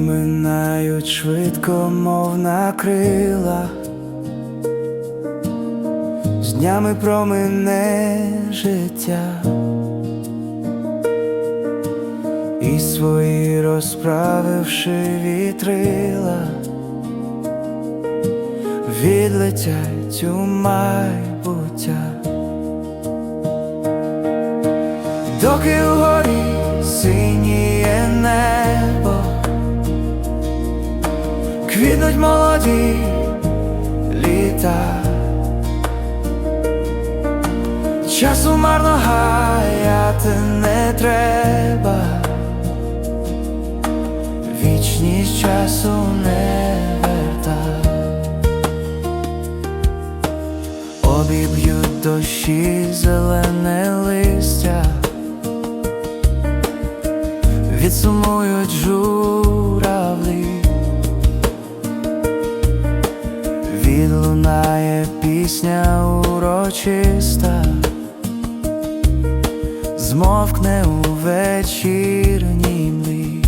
минають швидко, мов на крилах, з днями промине життя, і свої розправивши вітрила, відлетять у майбуття. Доки вгорі Дощі зелене листя, відсумують журавлі, відлунає пісня урочиста, змовкне у вечірній млі.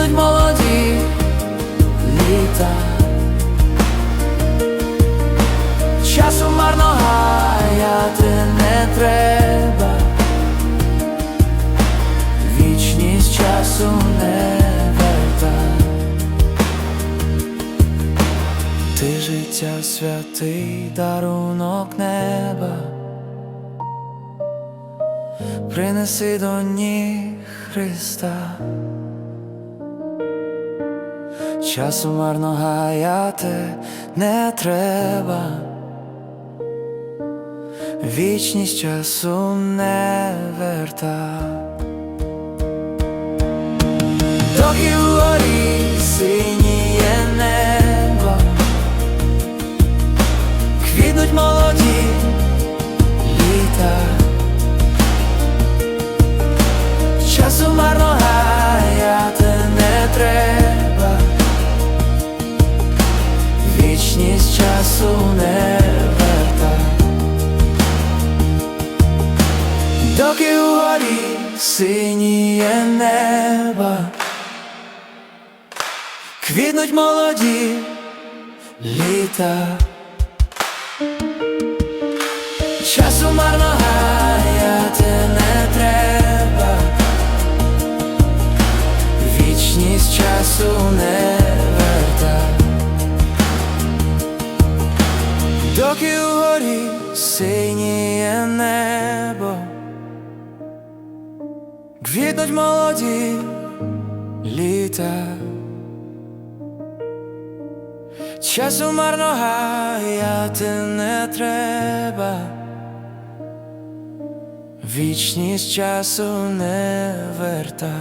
Квітнуть молоді літа, часу марно гаяти не треба, вічність часу не верта. Ти життя святий дарунок неба, принеси до ніг Христа. Часу марно гаяти не треба, вічність часу не верта. Доки вгорі синіє синіє неба, квітнуть молоді літа, часу марно гаяти не треба, вічність часу не верта. Доки вгорі синіє небо, квітнуть молоді літа, часу марно гаяти не треба, вічність часу не верта.